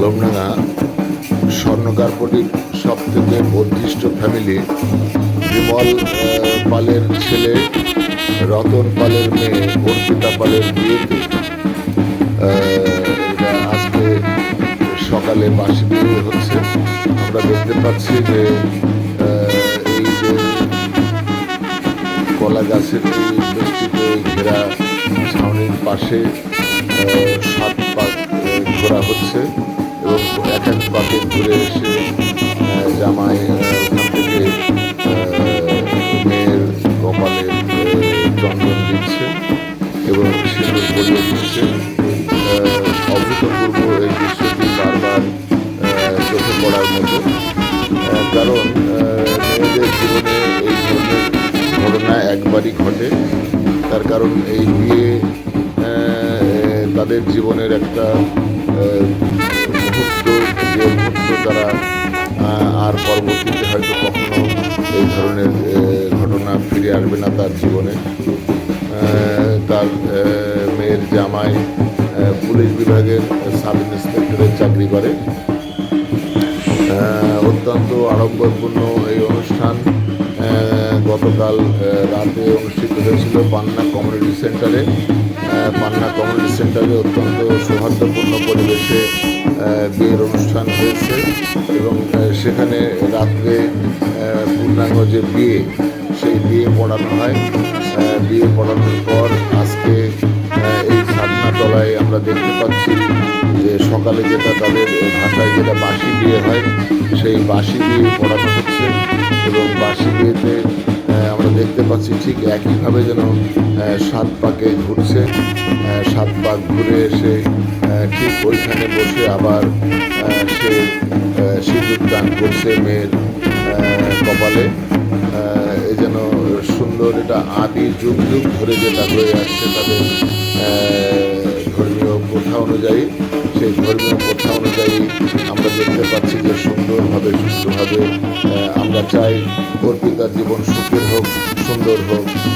আলমডাঙ্গা স্বর্ণকারপটির সব থেকে বর্ধিষ্ঠ ফ্যামিলি বিমল পালের ছেলে, রতন পালের মেয়ে, অর্পিতা পালের বিয়েতে আজকে সকালে বাসি বিয়ে হচ্ছে। আমরা দেখতে পাচ্ছি যে এই যে কলা গাছের বেষ্টিতে ঘেরা ছাউনির পাশে সাত পাক ঘোরা হচ্ছে। এক পাকে ঘুরে এসে জামাই ওখান থেকে মেয়ের কপালে চন্দন দিচ্ছে এবং সিঁদুর পরিয়ে দিচ্ছে অভূতপূর্ব এই দৃশ্যটি বারবার চোখে পড়ার মতো। কারণ মেয়েদের জীবনে এই ধরনের ঘটনা একবারই ঘটে। তার কারণ এই বিয়ে তাদের জীবনের একটা মুহূর্ত তারা আর পরবর্তীতে হয়তো কখনো এই ধরনের ঘটনা ফিরে আসবে না তার জীবনে। তার মেয়ের জামাই পুলিশ বিভাগের সাব ইন্সপেক্টরের চাকরি করে। অত্যন্ত আড়ম্বরপূর্ণ এই অনুষ্ঠান। গতকাল রাতে অনুষ্ঠিত হয়েছিল পান্না কমিউনিটি সেন্টারে। পান্না কমিউনিটি সেন্টারে অত্যন্ত সৌহার্দ্যপূর্ণ পরিবেশে বিয়ের অনুষ্ঠান হয়েছে এবং সেখানে রাত্রে পূর্ণাঙ্গ যে বিয়ে, সেই বিয়ে পড়ানো হয়। বিয়ে পড়ানোর পর আজকে এই তলায় আমরা দেখতে পাচ্ছি যে সকালে যেটা তাদের ভাষায় যেটা বাসি বিয়ে হয়, সেই বাসি বিয়ে পড়ানো হচ্ছে এবং বাসি বিয়েতে আমরা দেখতে পাচ্ছি ঠিক একইভাবে যেন সাত পাকে ঘুরছে। সাত পাক ঘুরে এসে ঠিক ওইখানে বসে আবার সে সিঁদুর দান করছে মেয়ের কপালে। এ যেন সুন্দর এটা আদি যুগ যুগ ধরে যেটা হয়ে আসছে তাদের ধর্মীয় প্রথা অনুযায়ী। সেই ধর্মীয় প্রথা অনুযায়ী আমরা দেখতে পাচ্ছি যে সুন্দরভাবে সুস্থভাবে আমরা চাই অর্পিতার জীবন সুখের হোক সুন্দর হোক।